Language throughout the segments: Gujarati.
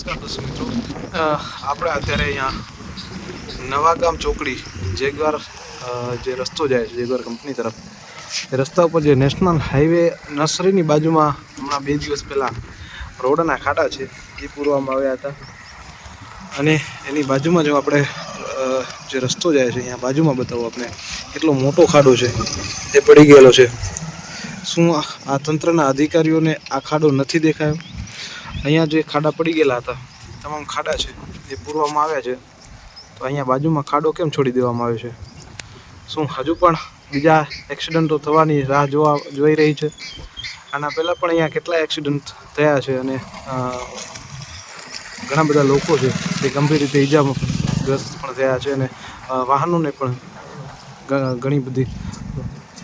નમસ્કાર દર્શક મિત્રો. આપણે અત્યારે અહીંયા નવાગામ ચોકડી, જેગવાર જે રસ્તો જાય છે, જેગવાર કંપની તરફ, એ રસ્તા ઉપર જે નેશનલ હાઈવે નર્સરીની બાજુમાં હમણાં બે દિવસ પહેલાં રોડના ખાડા છે, એ પૂરવામાં આવ્યા હતા. અને એની બાજુમાં જો આપણે જે રસ્તો જાય છે, અહીંયા બાજુમાં બતાવો આપણે, કેટલો મોટો ખાડો છે, એ પડી ગયેલો છે. શું આ તંત્રના અધિકારીઓને આ ખાડો નથી દેખાયો? અહીંયા જે ખાડા પડી ગયેલા હતા, તમામ ખાડા છે, એ પૂરવામાં આવ્યા છે. તો અહીંયા બાજુમાં ખાડો કેમ છોડી દેવામાં આવ્યો છે? શું હજુ પણ બીજા એક્સિડન્ટો થવાની રાહ જોવા, જોઈ રહી છે? આના પહેલાં પણ અહીંયા કેટલા એક્સિડન્ટ થયા છે અને ઘણા બધા લોકો છે તે ગંભીર રીતે ઈજાગ્રસ્ત પણ થયા છે અને વાહનોને પણ ઘણી બધી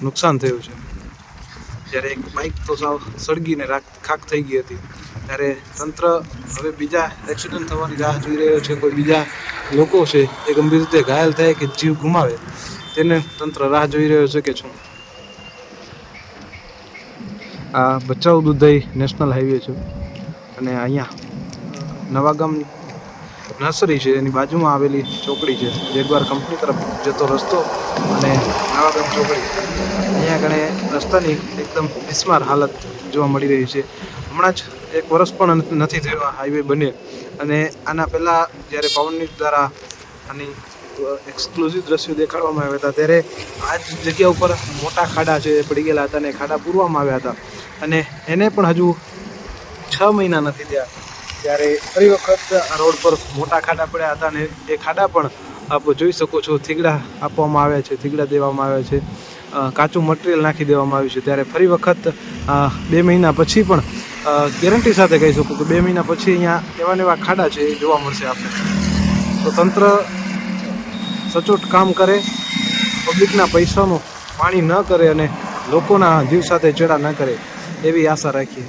નુકસાન થયું છે. જ્યારે એક બાઇક તો સાવ સળગીને રાખ ખાક થઈ ગઈ હતી. ત્યારે તંત્ર હવે બીજા એક્સિડન્ટ થવાની રાહ જોઈ રહ્યો છે. કોઈ બીજા લોકો છે, એ ગંભીર રીતે ઘાયલ થાય કે જીવ ગુમાવે, તેને તંત્ર રાહ જોઈ રહ્યો છે કે શું? આ બચાવ દુધઈ નેશનલ હાઈવે છે અને અહીંયા નવાગામ નર્સરી છે, એની બાજુમાં આવેલી ચોકડી છે. જેગવાર કંપની તરફ જતો રસ્તો અને નવાગામ ચોકડી. અહીંયા કણે રસ્તાની એકદમ બિસ્માર હાલત જોવા મળી રહી છે. હમણાં જ એક વર્ષ પણ નથી થયો આ હાઈવે બને. અને આના પહેલાં જ્યારે પવનની દ્વારા આની એક્સક્લુઝિવ દ્રશ્યો દેખાડવામાં આવ્યા હતા, ત્યારે આ જ જગ્યા ઉપર મોટા ખાડા છે પડી ગયેલા હતા અને ખાડા પૂરવામાં આવ્યા હતા. અને એને પણ હજુ છ મહિના નથી થયા. ત્યારે ફરી વખત આ રોડ પર મોટા ખાડા પડ્યા હતા અને એ ખાડા પણ આપ જોઈ શકો છો, થીગડા આપવામાં આવ્યા છે, થીગડા દેવામાં આવ્યા છે. કાચું મટીરિયલ નાખી દેવામાં આવ્યું છે. ત્યારે ફરી વખત બે મહિના પછી પણ ગેરંટી સાથે કહી શકું કે બે મહિના પછી અહીંયા એવા એવા ખાડા છે એ જોવા મળશે આપણે તો તંત્ર સચોટ કામ કરે પબ્લિકના પૈસાનું પાણી ન કરે અને લોકોના જીવ સાથે ચેડા ન કરે એવી આશા રાખીએ.